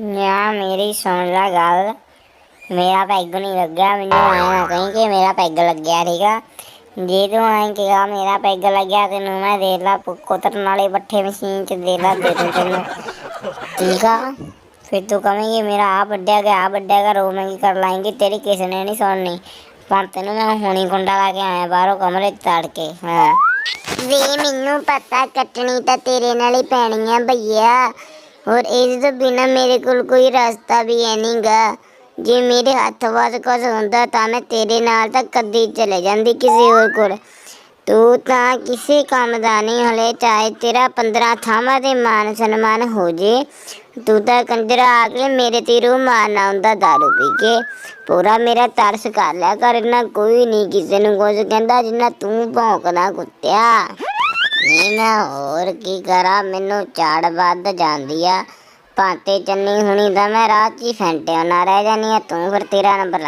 ਯਾ, ਮੇਰੀ ਸੁਣ ਲੈ ਗੱਲ। ਮੇਰਾ ਪੈਗ ਨਹੀਂ ਲੱਗਿਆ, ਮੈਨੂੰ ਆਇਆ ਕਹੀਂ ਕਿ ਮੇਰਾ ਪੈਗ ਲੱਗਿਆ, ਠੀਕ ਆ? ਜੇ ਤੂੰ ਆਏ ਕਿਹਾ ਮੇਰਾ ਪੈਗ ਲੱਗਿਆ, ਤੈਨੂੰ ਮੈਂ ਦੇ ਲਾ ਪੁ- ਕੁਤਰਨ ਪੱਠੇ ਮਸ਼ੀਨ ਚ ਦੇ ਲਾ ਦੇ ਦੂੰ ਤੈਨੂੰ। ਠੀਕ ਆ? ਫਿਰ ਤੂੰ ਕਵੇਂਗੀ, ਮੇਰਾ ਆ ਵੱਡਿਆ ਗਿਆ ਆ ਵੱਡਿਆ ਗਿਆ ਰੋਵੇਂਗੀ ਕਰ ਲਾਏਂਗੀ, ਤੇਰੀ ਕਿਸੇ ਨੇ ਨਹੀਂ ਸੁਣਨੀ। ਪਰ ਤੈਨੂੰ ਮੈਂ ਹੁਣੀ ਕੁੰਡਾ ਲਾ ਕੇ ਆਇਆ, ਬਾਹਰੋਂ ਕਮਰੇ 'ਚ ਤੜ ਕੇ ਹਾਂ। ਵੀ ਮੈਨੂੰ ਪਤਾ, ਕੱਟਣੀ ਤਾਂ ਤੇਰੇ ਨਾਲ ਹੀ ਪੈਣੀ ਆ ਭਈਆ ਔਰ ਇਸ ਤੋਂ ਬਿਨਾ ਮੇਰੇ ਕੋਲ ਕੋਈ ਰਸਤਾ ਵੀ ਹੈ ਨਹੀਂਗਾ ਜੇ ਮੇਰੇ ਹੱਥ ਵੱਸ ਕੁਝ ਹੁੰਦਾ ਤਾਂ ਮੈਂ ਤੇਰੇ ਨਾਲ ਤਾਂ ਕਦੀ ਚਲੇ ਜਾਂਦੀ ਕਿਸੇ ਹੋਰ ਕੋਲ। ਤੂੰ ਤਾਂ ਕਿਸੇ ਕੰਮ ਦਾ ਨਹੀਂ, ਹਲੇ ਚਾਹੇ ਤੇਰਾ 15 ਥਾਵਾਂ ਤੇ ਮਾਨ ਸਨਮਾਨ ਹੋ ਜੇ, ਤੂੰ ਤਾਂ ਕੰਜਰਾ ਆ ਕੇ ਮੇਰੇ ਤੇ ਰੂ ਮਾਰਨਾ ਹੁੰਦਾ ਦਾਰੂ ਪੀ ਕੇ। ਪੂਰਾ ਮੇਰਾ ਤਰਸ ਕਰ ਲਿਆ ਕਰ, ਇੰਨਾ ਕੋਈ ਨਹੀਂ ਕਿਸੇ ਨੂੰ ਕੁਝ ਕਹਿੰਦਾ ਜਿੰਨਾ ਤੂੰ ਭੌਂਕਦਾ ਕੁੱਤਿਆ। ਨਹੀਂ ਮੈਂ ਹੋਰ ਕੀ ਕਰਾਂ? ਮੈਨੂੰ ਝਾੜ ਵੱਧ ਜਾਂਦੀ ਆ। ਭਾਂਤੇ ਚੰਨੀ ਹੁਣੀ ਤਾਂ ਮੈਂ ਰਾਤ 'ਚ ਹੀ ਫੈਂਟਿਆ। ਨਾ ਰਹਿ ਜਾਨੀ ਆ ਤੂੰ ਫਿਰ ਤੇਰਾ ਨੰਬਰ